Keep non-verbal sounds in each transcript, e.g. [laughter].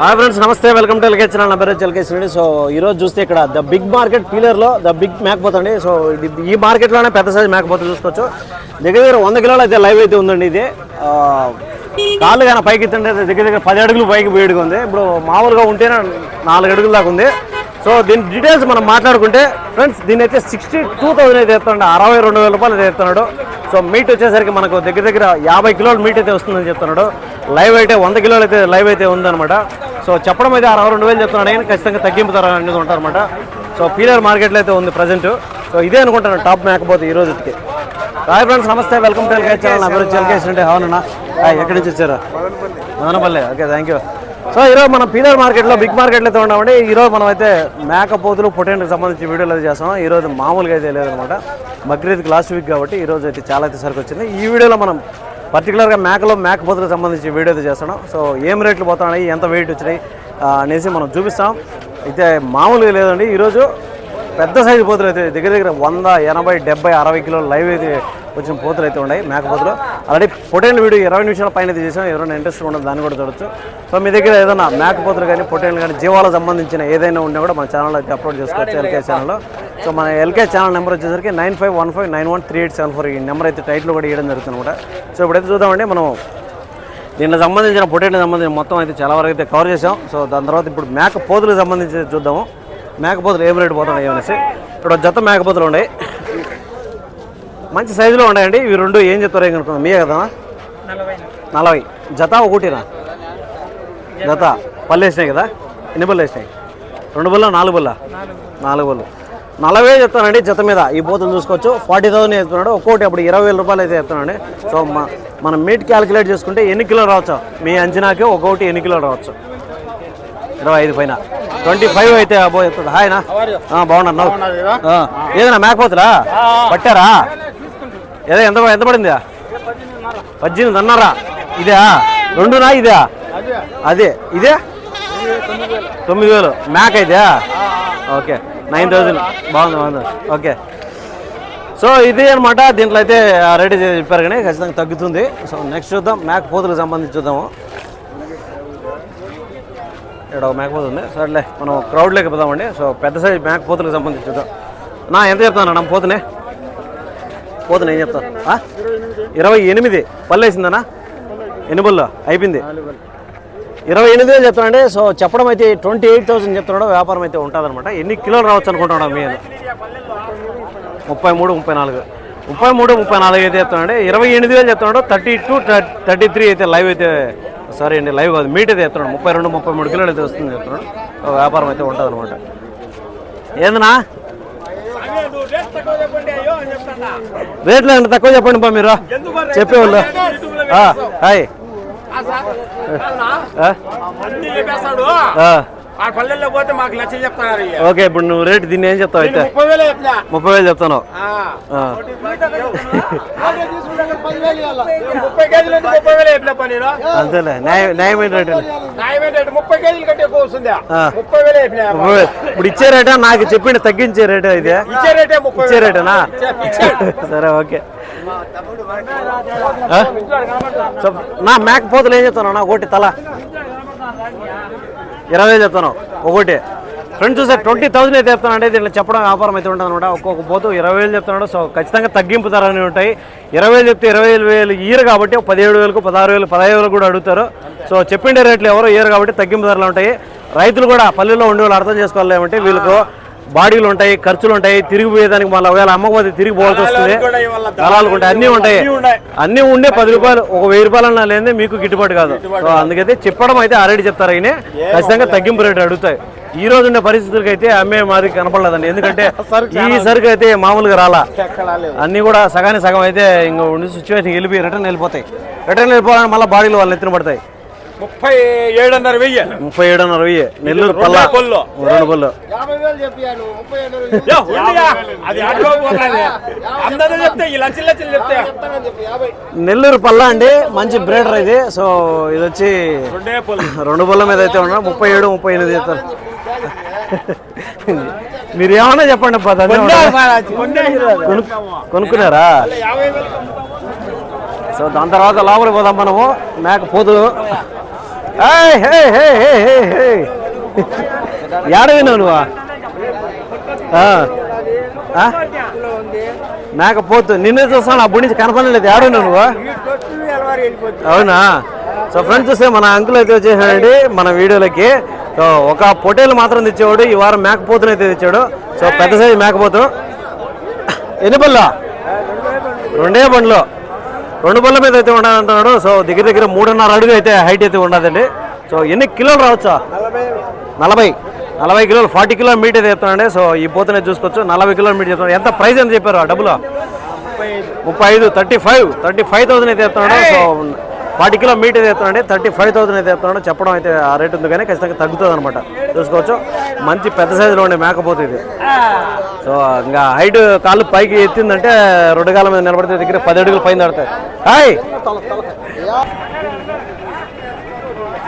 Hi friends నమస్తే. Welcome to LK channel నా పేరు ఎల్కేస్ అండి సో ఈరోజు చూస్తే ఇక్కడ ద బిగ్ మార్కెట్ పీలర్లో ద బిగ్ మేకపోత అండి సో ఇది ఈ మార్కెట్లోనే పెద్ద సైజ్ మేకపోతే చూసుకోవచ్చు. దగ్గర దగ్గర వంద కిలోలు అయితే లైవ్ అయితే ఉందండి ఇది. ఆ, కాళ్ళు కానీ పైకి ఎత్తుంటే దగ్గర దగ్గర పది అడుగులు పైకి వేడిగా ఉంది. ఇప్పుడు మామూలుగా ఉంటేనే నాలుగు అడుగుల దాకా ఉంది. సో దీని డీటెయిల్స్ మనం మాట్లాడుకుంటే ఫ్రెండ్స్ దీని అయితే సిక్స్టీ టూ థౌసండ్ అయితే ఎత్తున్నాడు. అరవై రెండు వేల రూపాయలు అయితే ఎత్తున్నాడు. సో మీట్ వచ్చేసరికి మనకు దగ్గర దగ్గర యాభై కిలోల మీట్ అయితే వస్తుందని చెప్తున్నాడు. లైవ్ అయితే వంద కిలోలు అయితే లైవ్ అయితే ఉందన్నమాట. సో చెప్పడం అయితే అరవై రెండు వేలు చెప్తున్నాడు. కానీ ఖచ్చితంగా తగ్గింపుతారు అనేది ఉంటారన్నమాట. సో పీలర్ మార్కెట్లో అయితే ఉంది ప్రజెంట్ సో ఇదే అనుకుంటాను టాప్ మేకపోతే ఈ రోజుకి. రాయ్ ఫ్రెండ్స్ నమస్తే. వెల్కమ్ టు ఎల్కేచ్ ఛానల్ నా పేరు అంటే అవునన్నా హాయ్ ఎక్కడి నుంచి వచ్చారు? Madanapalle. Okay thank you so ఈరోజు మనం పీలర్ మార్కెట్లో బిగ్ మార్కెట్లో అయితే ఉన్నామండి. ఈరోజు మనం అయితే మేకపోతులు పొటెంట్కి సంబంధించి వీడియోలు అయితే చేస్తాం ఈరోజు మామూలుగా అయితే లేదనమాట. బక్రీద్కి లాస్ట్ వీక్ కాబట్టి ఈరోజు అయితే చాలా అయితే సరికి వచ్చింది. ఈ వీడియోలో మనం పర్టికులర్గా మేకలో మేకపోతులకు సంబంధించి వీడియో అయితే చేస్తున్నాం. సో ఏం రేట్లు పోతున్నాయి ఎంత వెయిట్ వచ్చినాయి అనేసి మనం చూపిస్తాం. అయితే మామూలుగా లేదండి. ఈరోజు పెద్ద సైజు పోతులు అయితే దగ్గర దగ్గర వంద ఎనభై డెబ్బై అరవై కిలోలు లైవ్ అయితే వచ్చిన పోతులు అయితే ఉన్నాయి మేకపోతులు ఆల్రెడీ పొటేన్ల వీడియో ఇరవై నిమిషాల పైన అయితే చేసాం ఎవరైనా ఇంట్రెస్ట్ ఉండదు దాన్ని కూడా చూడొచ్చు. సో మీ దగ్గర ఏదైనా మేకపోతులు కానీ పొటేన్లు కానీ జీవాలకు సంబంధించిన ఏదైనా ఉన్నా కూడా మన ఛానల్లో అయితే అప్లోడ్ చేసుకోవచ్చు ఎల్కే ఛానల్లో సో మన ఎల్కే ఛానల్ నెంబర్ వచ్చేసరికి nine five one five nine one three eight seven four ఈ నెంబర్ అయితే టైట్లో కూడా ఇవ్వడం జరుగుతుంది అనమాట. సో ఇప్పుడైతే చూద్దామండి మనం దీనికి సంబంధించిన పొటేట్కి సంబంధించిన మొత్తం అయితే చాలా వరకు అయితే కవర్ చేసాం సో దాని తర్వాత ఇప్పుడు మేక పోతులకు సంబంధించి చూద్దాము. మేకపోతులు ఏం రేటు పోతున్నాయి అనేసి. ఇక్కడ జత మేకపోతులు ఉన్నాయి. మంచి సైజులో ఉన్నాయండి. ఇవి రెండు ఏం చెప్తారో ఏం కనుక్కుందాం. మీయే కదా? నలభై. జత ఒకటినా జత. పళ్ళు వేసినాయి కదా? ఎన్ని బళ్ళు వేసినాయి? రెండు బల్ల నాలుగు బల్ల నాలుగు బళ్ళు నలభై చెప్తానండి జత మీద. ఈ పోతులు చూసుకోవచ్చు. ఫార్టీ థౌసండ్ చెప్తున్నాడు. ఒక్కొక్కటి అప్పుడు ఇరవై వేల రూపాయలు అయితే చెప్తున్నాడు. సో మనం మీట్ క్యాలిక్యులేట్ చేసుకుంటే ఎన్ని కిలోలు రావచ్చు? మీ అంచనాకి ఒక్కొక్కటి ఎన్ని కిలోలు రావచ్చు? ఇరవై ఐదు పైన. ట్వంటీ ఫైవ్ అయితే అబో చెప్తుంది హాయ్నా బాగున్నారు ఏదైనా మేకపోతురా పట్టారా? ఏదో ఎంత ఎంత పడిందా పద్దెనిమిది అన్నారా ఇదా రెండునా ఇదే? అదే. ఇదే? తొమ్మిది వేలు. మ్యాక్ అయితే ఓకే. నైన్ థౌజండ్ బాగుంది బాగుంది. ఓకే. సో ఇది అనమాట దీంట్లో అయితే రేట్ చెప్పారు కానీ ఖచ్చితంగా తగ్గుతుంది. సో నెక్స్ట్ చూద్దాం. మ్యాక్ పోతులకు సంబంధించి చూద్దాము. ఇక్కడ ఒక మేకపోతు ఉంది. సర్లే మనం క్రౌడ్లోకి పోదామండి. సో పెద్ద సైజ్ మేక పోతులకు సంబంధించి చూద్దాం. నా ఎంత చెప్తాను నా పోతునే పోతున్నా ఏం చెప్తాను ఇరవై ఎనిమిది పళ్ళు వేసిందనా ఎన్ని పళ్ళు అయిపోయింది. ఇరవై ఎనిమిది వేలు చెప్తానండి సో చెప్పడం అయితే ట్వంటీ ఎయిట్ థౌసండ్ చెప్తున్నాడు. వ్యాపారం అయితే ఉంటుందన్నమాట. ఎన్ని కిలోలు రావచ్చు అనుకుంటున్నాడు మీ ముప్పై మూడు ముప్పై నాలుగు. ముప్పై మూడు ముప్పై నాలుగు అయితే చెప్తున్నాడు ఇరవై ఎనిమిది వేలు చెప్తున్నాడు. థర్టీ టూ థర్టీ త్రీ అయితే లైవ్ అయితే సారీ అండి లైవ్ కాదు మీట్ అయితే చెప్తున్నాడు. ముప్పై రెండు ముప్పై మూడు కిలోలు అయితే వస్తుంది చెప్తున్నాడు. వ్యాపారం అయితే ఉంటుంది అనమాట ఏందన్నా? రేట్లు ఎంత తక్కువ చెప్పండి బా మీరు. చెప్పేవాళ్ళు ఆ, హాయ్. ఆ? పల్లెల్లో పోతే మాకు లక్ష ఇయ్య. ఓకే ఇప్పుడు నువ్వు రేట్ దీన్ని ఏం చెప్తావు అయితే? ముప్పై వేలు చెప్పినా. ముప్పై వేలు చెప్తాను. ముప్పై కేజీలు అంటే ముప్పై వేలు చెప్పిన పని అంతేలే న్యాయమైన రేట్? ముప్పై కేజీలు కంటే ఎక్కువ వస్తుందా? ఆ. ముప్పై వేలు చెప్పిన. ఇప్పుడు ఇచ్చే రేటా? నాకు చెప్పిండి తగ్గించే రేటా ఇది? ఇచ్చే రేటే ముప్పై ఇచ్చే. రేటేనా? సరే ఓకే. నా మేక పోతులు ఏం చెప్తాను నా ఒకటి తల. ఇరవై వేలు చెప్తాను ఒకటి. ఫ్రెండ్స్ చూసారు ట్వంటీ థౌసండ్ అయితే చెప్తాను అంటే దీంట్లో చెప్పడం వ్యాపారం అయితే ఉంటుంది అనమాట. ఒక్కొక్క పోతు ఇరవై వేలు చెప్తున్నాడు సో ఖచ్చితంగా తగ్గింపు ధరలు ఉంటాయి. ఇరవై వేలు చెప్తే ఇరవై వేలు వేలు ఇయర్ కాబట్టి పదిహేడు వేలకు పదహారు వేలు పదహైదు వేలు కూడా అడుగుతారు. సో చెప్పిండే రేట్లు ఎవరు ఇయర్ కాబట్టి తగ్గింపు ధరలు ఉంటాయి. రైతులు కూడా పల్లెల్లో ఉండే వాళ్ళు అర్థం చేసుకోవాలి ఏమంటే వీళ్ళకు బాడీలు ఉంటాయి ఖర్చులు ఉంటాయి తిరిగిపోయేదానికి మళ్ళీ ఒకవేళ అమ్మకపోతే తిరిగి పోవాల్సి వస్తుంది. దళాలు ఉంటాయి అన్నీ ఉంటాయి. అన్నీ ఉండే పది రూపాయలు ఒక వెయ్యి రూపాయలు అన్నా లేదే మీకు గిట్టుబాటు కాదు. సో అందుకైతే చెప్పడం అయితే ఆల్రెడీ చెప్తారు అయినా ఖచ్చితంగా తగ్గింపు రేటు అడుగుతాయి. ఈ రోజు ఉండే పరిస్థితులకి అయితే అమ్మే మాది కనపడలేదండి. ఎందుకంటే [laughs] ఈ సరుకు అయితే మామూలుగా రాలా. అన్నీ కూడా సగానికి సగం అయితే ఇంకా ఉండి సిచ్యువేషన్ వెళ్ళిపోయి రిటర్న్ వెళ్ళిపోతాయి. రిటర్న్ వెళ్ళిపోవాలని మళ్ళీ బాడీలు వాళ్ళు ఎత్తున పడతాయి. ముప్పై ఏడున్నర వెయ్యి. ముప్పై ఏడున్నర వెయ్యి. నెల్లూరు పల్లా. రెండే పళ్ళు. రెండు అందరూ చెప్తే ఈ లక్షలు లక్షలు చెప్తే. నెల్లూరు పల్లా అండి. మంచి బ్రేడర్ ఇది. సో ఇది వచ్చి రెండే పళ్ళు బళ్ళ మీద అయితే ఉన్నా. ముప్పై ఏడు ముప్పై ఎనిమిది చెప్తారు మీరు ఏమన్నా చెప్పండి కొనుక్కున్నారా? సో దాని తర్వాత లోపలికి పోదాం మనము. మేక ఏడవినావు నువ్వు? ఆ. ఆ? మేకపోతు నిన్నే చూస్తాను అప్పటి నుంచి కనపడలేదు. ఏడవినావు నువ్వు? అవునా? సో ఫ్రెండ్స్ చూస్తే మన అంకుల్ అయితే వచ్చేసాడండి మన వీడియోలకి. సో ఒక పొటేలు మాత్రం తెచ్చేవాడు ఈ వారం మేకపోతుని అయితే తెచ్చాడు. సో పెద్ద సైజు మేకపోతు. ఎన్ని పళ్ళు రెండే పండ్లు రెండు బండ్ల మీద అయితే ఉండాలంటున్నాడు సో దగ్గర దగ్గర మూడున్నర అడుగు అయితే హైట్ అయితే ఉండదండి సో ఎన్ని కిలోలు రావచ్చా? నలభై. నలభై. కిలోలు ఫార్టీ కిలో మీట్ అయితే చెప్తానండి సో ఈ పోతనే చూసుకోవచ్చు. నలభై కిలో మీట్ చెప్తున్నాడు. ఎంత ప్రైస్ ఎంత చెప్పారు ఆ డబ్బులు? ముప్పై ఐదు. Thirty five thirty five thousand అయితే చెప్తున్నాడు. సో ఫార్టీ కిలో మీట్ అయితే చెప్తానండి థర్టీ ఫైవ్ థౌసండ్ అయితే చెప్తున్నాడు చెప్పడం అయితే ఆ రేట్ ఉంది కానీ ఖచ్చితంగా తగ్గుతుంది అనమాట చూసుకోవచ్చు. మంచి పెద్ద సైజులో ఉండే మేకపోతే ఇది. సో ఇంకా హైట్ కాళ్ళు పైకి ఎత్తిందంటే రెండు కాళ్ళ మీద నిలబడితే దగ్గర పది అడుగులు పైన పడతాయి హాయ్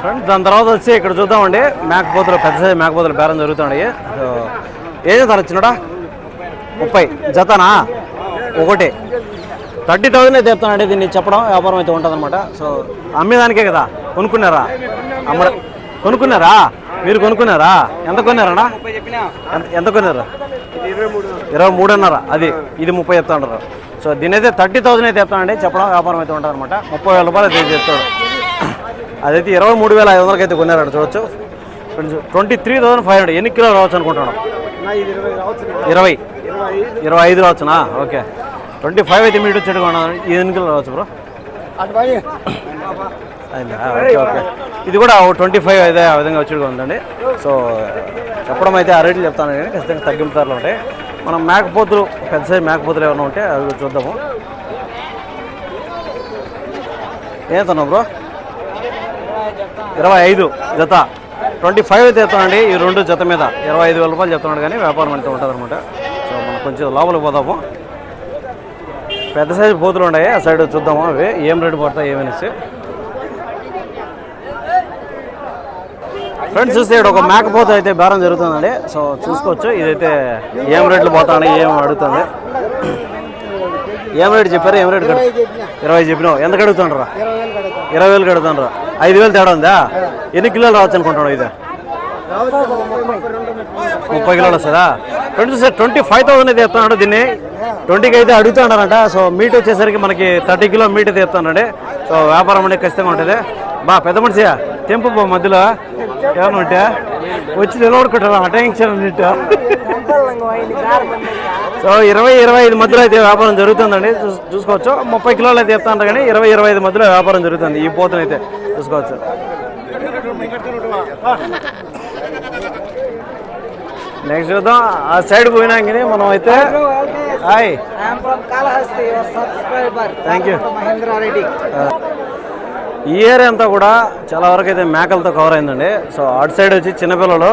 ఫ్రెండ్స్ దాని తర్వాత వచ్చి ఇక్కడ చూద్దామండి. మేకపోతులు పెద్ద సైజు మేకపోతులు బేరం జరుగుతున్నాయి. సో ఏం చేస్తారు వచ్చినాడా ముప్పై. జతనా? ఒకటి. థర్టీ థౌసండ్ అయితే చెప్తానండి దీన్ని చెప్పడం వ్యాపారం అయితే ఉంటుంది అనమాట సో అమ్మేదానికే కదా. కొనుక్కున్నారా? అమ్మ కొనుక్కున్నారా? మీరు కొనుక్కున్నారా? ఎంత కొన్నారా ఎంత ఎంత కొన్నారు? ఇరవై మూడున్నర. అది ఇది ముప్పై చెప్తా ఉంటారు సో దీని అయితే థర్టీ థౌసండ్ అయితే చెప్తానండి చెప్పడం వ్యాపారం అయితే ఉంటుంది అనమాట ముప్పై వేల రూపాయలు అయితే చెప్తాడు అదైతే ఇరవై మూడు వేల ఐదు వందలకి అయితే కొన్నారట చూడొచ్చు. Friends twenty three thousand five hundred. ఎన్ని కిలోలు రావచ్చు అనుకుంటున్నాను? ఇరవై ఇరవై ఐదు రావచ్చునా? ఓకే. ట్వంటీ ఫైవ్ అయితే మీట్ వచ్చేట్టుగా ఉన్నాను ఇది ఎన్ని కిలో రావచ్చు బ్రో? Okay okay. ఇది కూడా ట్వంటీ ఫైవ్ అయితే ఆ విధంగా వచ్చేట్టుగా ఉందండి. సో చెప్పడం అయితే ఆ రేట్లు చెప్తాను కానీ ఖచ్చితంగా తగ్గింపు ధరలు ఉంటాయి. మనం మేకపోతులు పెద్ద సైజ్ మేకపోతులు ఏమైనా ఉంటే అవి చూద్దాము. ఏతున్నావు బ్రో? ఇరవై ఐదు జత. ట్వంటీ ఫైవ్ అయితే చెప్తానండి. ఈ రెండు జత మీద ఇరవై ఐదు వేల రూపాయలు చెప్తున్నాడు కానీ వ్యాపారం అయితే ఉంటుంది అనమాట సో మనం కొంచెం లోపలికి పోదాము. పెద్ద సైజు పోతులు ఉన్నాయి. ఆ సైడ్ చూద్దాము అవి. ఏం రేటు పడతాయి ఏమనేసి ఫ్రెండ్స్ చూస్తే ఇక్కడ ఒక మేకపోత అయితే బేరం జరుగుతుందండి. సో చూసుకోవచ్చు. ఇదైతే ఏం రేట్లు పోతాను ఏం అడుగుతుంది. ఏం రేటు చెప్పారు? ఏం రేటు కడు- ఇరవై చెప్పినావు. ఎంత కడుగుతుండ్రా ఇరవై వేలు కడుగుతుండ్రా ఐదు వేలు తేడా ఉందా? ఎన్ని కిలోలు రావచ్చు అనుకుంటున్నావు ఇది? ముప్పై కిలోలు వస్తుందా? Friends sir twenty five thousand అయితే చెప్తున్నాడు దీన్ని. ట్వంటీకి అయితే అడుగుతున్నారంట సో మీట్ వచ్చేసరికి మనకి థర్టీ కిలో మీట్ అయితే సో వ్యాపారం అనేది ఖచ్చితంగా ఉంటుంది. బా పెద్ద మనిషి తెంపు పో మధ్యలో. ఏమన్నా ఉంటే వచ్చి నిలబడుకుంటారా? అటెన్షన్ అన్నట్టు సో ఇరవై ఇరవై ఐదు మధ్యలో అయితే వ్యాపారం జరుగుతుందండి. చూ- చూసుకోవచ్చు. ముప్పై కిలోలు అయితే చెప్తాను కానీ ఇరవై ఇరవై ఐదు మధ్యలో వ్యాపారం జరుగుతుంది. ఈ పోతనైతే చూసుకోవచ్చు. నెక్స్ట్ చూద్దాం. ఆ సైడ్ పోయినాకనే మనం అయితే hi I'm from Kalahasti, your subscriber. Thank you Mahindra Reddy. ఈ ఏరియా అంతా కూడా చాలా వరకు అయితే మేకలతో కవర్ అయిందండి. సో అటు సైడ్ వచ్చి చిన్నపిల్లలు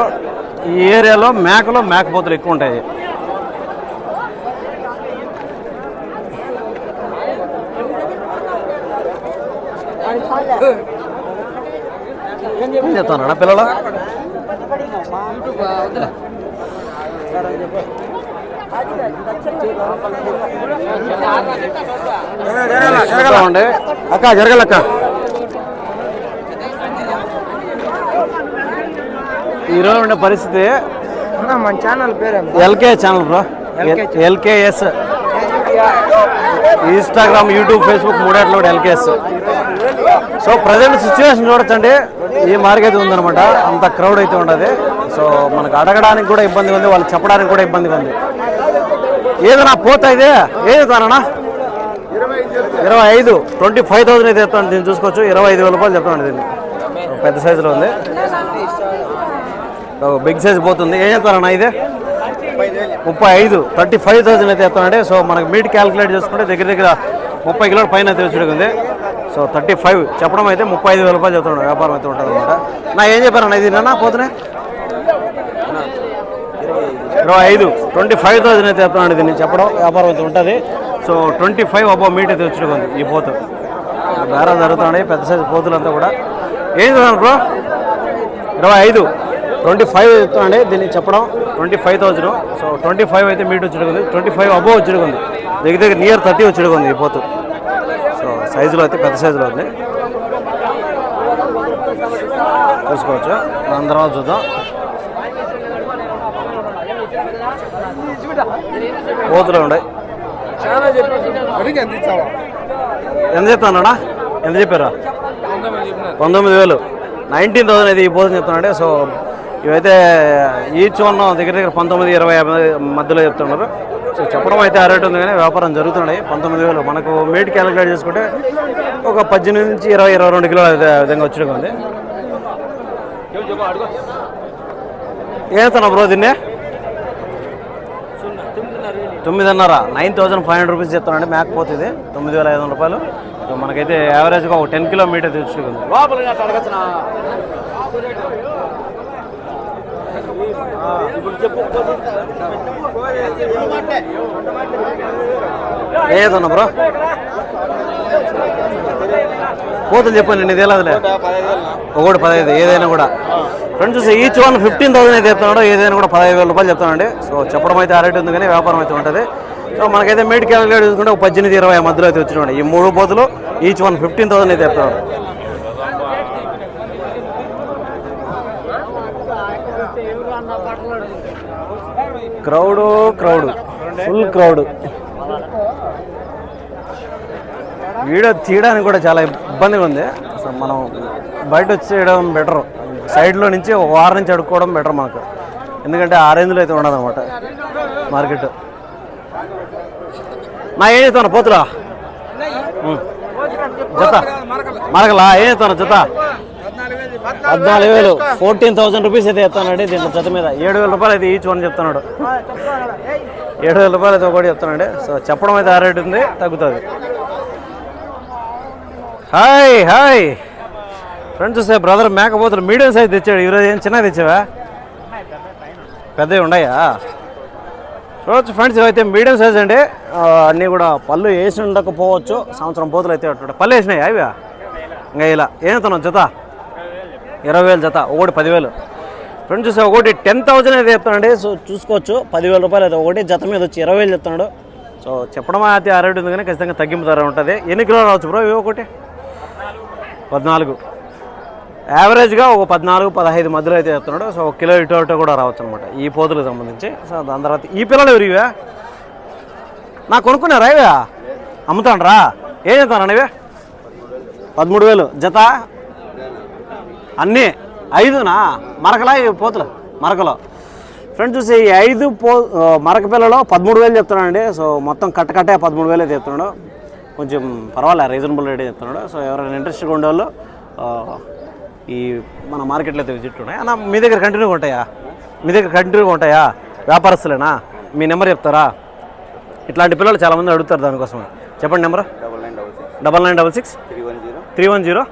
ఈ ఏరియాలో మేకలు మేకపోతులు ఎక్కువ ఉంటాయి. ఏం చెప్తాను పిల్లలు? అక్క జరగలక్క ఈరోజు ఉండే పరిస్థితి మన ఛానల్ పేరేం LK channel bro. LKS. Instagram YouTube Facebook మూడేట్లో కూడా ఎల్కేఎస్. సో ప్రజెంట్ సిచ్యువేషన్ చూడొచ్చండి. ఈ మార్కెట్ ఉందన్నమాట. అంత క్రౌడ్ అయితే ఉండదు. సో మనకు అడగడానికి కూడా ఇబ్బంది ఉంది. వాళ్ళు చెప్పడానికి కూడా ఇబ్బందిగా ఉంది. ఏదన్నా పోతా ఇదే? ఏది తానన్నా ఇరవై ఐదు. ట్వంటీ ఫైవ్ థౌసండ్ అయితే చెప్తాను దీన్ని చూసుకోవచ్చు. ఇరవై ఐదు వేల రూపాయలు చెప్తాను దీన్ని. పెద్ద సైజులో ఉంది. బిగ్ సైజ్ పోతుంది. ఏం చెప్తారన్నా ఇదే? ముప్పై ఐదు. థర్టీ ఫైవ్ థౌసండ్ అయితే చెప్తానండి సో మనకి మీట్ క్యాలిక్యులేట్ చేసుకుంటే దగ్గర దగ్గర ముప్పై కిలోల పైన అయితే వచ్చి సో థర్టీ ఫైవ్ చెప్పడం అయితే ముప్పై ఐదు వేల రూపాయలు చెప్తున్నాడు. వ్యాపారం అయితే ఉంటుంది అనమాట నా ఏం చెప్పారన్నా ఇది? నాన్న పోతున్నాయి? ఇరవై ఐదు. ట్వంటీ ఫైవ్ థౌసండ్ అయితే చెప్తున్నాడు దీన్ని చెప్పడం. వ్యాపారం అయితే ఉంటుంది. సో ట్వంటీ ఫైవ్ అబ్బో మీట్ అయితే వచ్చి ఈ పోతు. బేరం జరుగుతున్నాయి పెద్ద సైజు పోతులంతా కూడా. ఏం చదవాలి బ్రో? ఇరవై ఐదు. ట్వంటీ ఫైవ్ చెప్తున్నాండి దీన్ని చెప్పడం. Twenty five thousand so twenty five అయితే మీట్ వచ్చి ట్వంటీ ఫైవ్ అబోవ్ వచ్చి దగ్గర దగ్గర నియర్ థర్టీ వచ్చి ఈ పోతు. సో సైజులో అయితే పెద్ద సైజులో ఉంది. చూసుకోవచ్చు దాని తర్వాత చూద్దాం. కోతులు ఉన్నాయి ఎంత చెప్తానడా ఎంత చెప్పారా? పంతొమ్మిది వేలు. నైన్టీన్ థౌసండ్ అయితే ఈ పోతుంది చెప్తున్నాడు. సో ఇవైతే ఈచ్ వన్ దగ్గర దగ్గర పంతొమ్మిది ఇరవై యాభై మధ్యలో చెప్తున్నారు. సో చెప్పడం అయితే ఆ రేట్ ఉంది కానీ వ్యాపారం జరుగుతున్నాయి. పంతొమ్మిది వేలు. మనకు మీట్ క్యాలిక్యులేట్ చేసుకుంటే ఒక పద్దెనిమిది నుంచి ఇరవై ఇరవై రెండు కిలోల విధంగా వచ్చినట్టు ఉంది. ఏమవుతున్నా బ్రో దీన్ని? తొమ్మిదిన్నర nine thousand five hundred rupees చెప్తానండి మ్యాక్ పోతుంది తొమ్మిది వేల ఐదు వందల రూపాయలు. సో మనకైతే యావరేజ్గా ఒక టెన్ కిలోమీటర్ తెచ్చుకుంది ఏదన్నా బ్రో? పోతుంది చెప్పండి నేను తెలియదులే ఒకటి పదహైదు ఏదైనా కూడా. ఫ్రెండ్ చూసి ఈచ్ వన్ ఫిఫ్టీన్ థౌసండ్ అయితే చెప్తున్నాడు ఏదైనా కూడా పదహైదు వేల రూపాయలు చెప్తానండి సో చెప్పడం అయితే ఆ ఉంది కానీ వ్యాపారం అయితే ఉంటుంది. సో మనకైతే మీట్ క్యాలిక్యులేట్ చూసుకుంటే ఒక పద్దెనిమిది ఇరవై మధ్యలో అయితే వచ్చినాడు ఈ మూడు పోతులు ఈచ్ వన్ ఫిఫ్టీన్ థౌసండ్ అయితే చెప్తున్నాడు. Crowd crowd full crowd video తీయడానికి కూడా చాలా ఇబ్బందిగా ఉంది. అసలు మనం బయట వచ్చేయడం బెటర్ సైడ్లో నుంచి ఒక వారం నుంచి అడుక్కోవడం బెటర్ మనకు ఎందుకంటే ఆ రేంజ్లో అయితే ఉండదు అనమాట మార్కెట్. నా ఏం చెప్తాను పోతులా ఉం. జత. మరకలా. ఏం చెప్తాను జత. పద్నాలుగు వేలు. ఫోర్టీన్ థౌసండ్ రూపీస్ అయితే చెప్తానండి దీంట్లో జత మీద. ఏడు వేల రూపాయలు అయితే ఈచ్ వన్ చెప్తున్నాడు. ఏడు వేల రూపాయలు అయితే ఒకటి చెప్తానండి సో చెప్పడం అయితే ఆ రేట్ ఉంది తగ్గుతుంది. Hi hi. ఫ్రెండ్స్ చూసే బ్రదర్ మేకపోతులు మీడియం సైజ్ తెచ్చాడు. ఈరోజు ఏం చిన్నగా తెచ్చావా? పెద్దవి ఉన్నాయా? చూడొచ్చు ఫ్రెండ్స్ ఇవైతే మీడియం సైజ్ అండి. అన్నీ కూడా పళ్ళు వేసి ఉండకపోవచ్చు సంవత్సరం పోతులు అయితే అట్టు పళ్ళు వేసినాయి అవి ఇంకా ఇలా. ఏం జత? ఇరవై వేలు జత ఒకటి పదివేలు. ఫ్రెండ్స్ చూసే ఒకటి టెన్ థౌజండ్ అయితే చెప్తానండి సో చూసుకోవచ్చు పదివేల రూపాయలు అయితే ఒకటి జత మీద వచ్చి ఇరవై వేలు చెప్తున్నాడు. సో చెప్పడం అయితే ఆ రేటు ఉంది కానీ ఖచ్చితంగా తగ్గింపు ధర ఉంటుంది. ఎన్ని కిలోలు రావచ్చు బ్రో ఇవి ఒకటి? పద్నాలుగు. యావరేజ్గా ఒక పద్నాలుగు పదహైదు మధ్యలో అయితే చెప్తున్నాడు సో ఒక కిలో ఇటు అటు కూడా రావచ్చు అనమాట ఈ పోతులకు సంబంధించి. సో దాని తర్వాత ఈ పిల్లలు ఎవరు ఇవే? నా కొనుక్కున్నారా ఇవే? అమ్ముతాండ్రా? ఏం చెప్తాను ఇవే పదమూడు వేలు జత? అన్నీ. ఐదునా? మరకలా ఇవి పోతులు? మరకలో. ఫ్రెండ్స్ చూసి ఈ ఐదు పో మరక పిల్లలో పదమూడు వేలు చెప్తున్నాడండి. సో మొత్తం కట్ట కట్టే పదమూడు వేలు అయితే చెప్తున్నాడు కొంచెం పర్వాలే రీజనబుల్ రేట్ చెప్తున్నాడు. సో ఎవరైనా ఇంట్రెస్ట్గా ఉండేవాళ్ళు ఈ మన మార్కెట్లో అయితే విజిట్ ఉన్నాయి. అన్న మీ దగ్గర కంటిన్యూగా ఉంటాయా? మీ దగ్గర కంటిన్యూగా ఉంటాయా? వ్యాపారస్తులేనా? మీ నెంబర్ చెప్తారా? ఇట్లాంటి పిల్లలు చాలామంది అడుగుతారు దానికోసం చెప్పండి number. Double nine double six. Three one zero.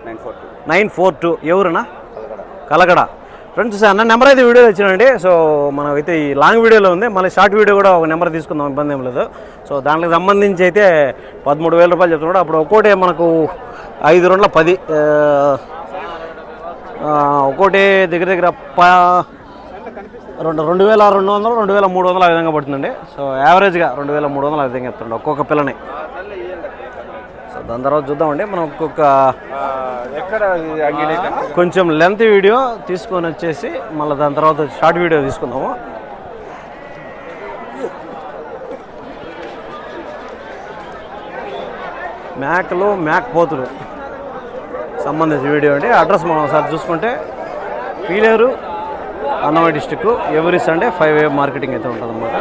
Nine four two. ఎవరునా కలగడ. ఫ్రెండ్స్ అన్న నెంబర్ అయితే వీడియో ఇచ్చానండి సో మనమైతే ఈ లాంగ్ వీడియోలో ఉంది. మళ్ళీ షార్ట్ వీడియో కూడా ఒక నెంబర్ తీసుకుందాం ఇబ్బంది ఏం లేదు. సో దానికి సంబంధించి అయితే పదమూడు వేల రూపాయలు చెప్తున్నాడు అప్పుడు ఒక్కోటి మనకు ఐదు రెండుల పది ఒక్కోటి దగ్గర దగ్గర రెండు రెండు వేల రెండు వందలు రెండు వేల మూడు వందలు ఆ విధంగా పడుతుందండి. సో యావరేజ్గా రెండు వేల మూడు వందలు ఆ విధంగా చెప్తుండే ఒక్కొక్క పిల్లని. సో దాని తర్వాత చూద్దామండి. మనం ఒక్కొక్క కొంచెం లెంత్ వీడియో తీసుకొని వచ్చేసి మళ్ళీ దాని తర్వాత షార్ట్ వీడియో తీసుకుందాము. మ్యాక్లు మ్యాక్ పోతులు సంబంధించిన వీడియో అండి. అడ్రస్ మనం ఒకసారి చూసుకుంటే Pileru Annamayya district every Sunday five A marketing అయితే ఉంటుంది అన్నమాట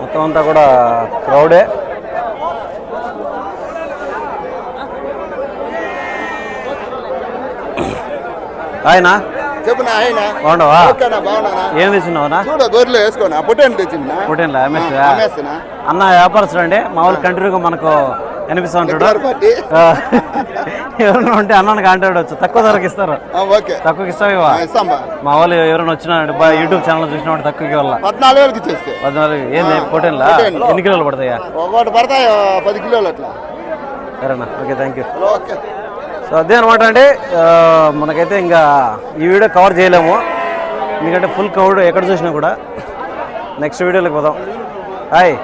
మొత్తం అంతా కూడా క్రౌడే. ఆయన? చెప్పు నా ఆయన బాగుండవా ఓకేనా బాగున్నానా? ఏం తెచ్చినావునా చూడ గొర్రెలు వేసుకోనా? పొట్టేను తెచ్చిందా? అమ్మేస్తున్నా అన్న వ్యాపారస్తుడు అండి. మామూలు కంటిన్యూగా మనకు కనిపిస్తూ ఉంటాడు. ఎవరైనా ఉంటే అన్నానికి కాంటాక్ట్ వచ్చు తక్కువ ధరకి ఇస్తారు. తక్కువకి ఇస్తావు మా వాళ్ళు ఎవరైనా వచ్చినా యూట్యూబ్ ఛానల్ చూసిన వాడు తక్కువకి ఇవ్వాల? పద్నాలుగు వేలకి ఇచ్చేస్తే. పద్నాలుగు ఏంది పొటేన్లా పొటేన్లు. ఎన్ని కిలోలు పడతాయా? ఒకటి పడతాయి పది కిలోలు అట్లా. సరేనా? Okay thank you okay. So అదే అనమాట అంటే మనకైతే ఇంకా ఈ వీడియో కవర్ చేయలేము. ఎందుకంటే ఫుల్ కవర్ ఎక్కడ చూసినా కూడా. నెక్స్ట్ వీడియోలోకి పోదాం. హాయ్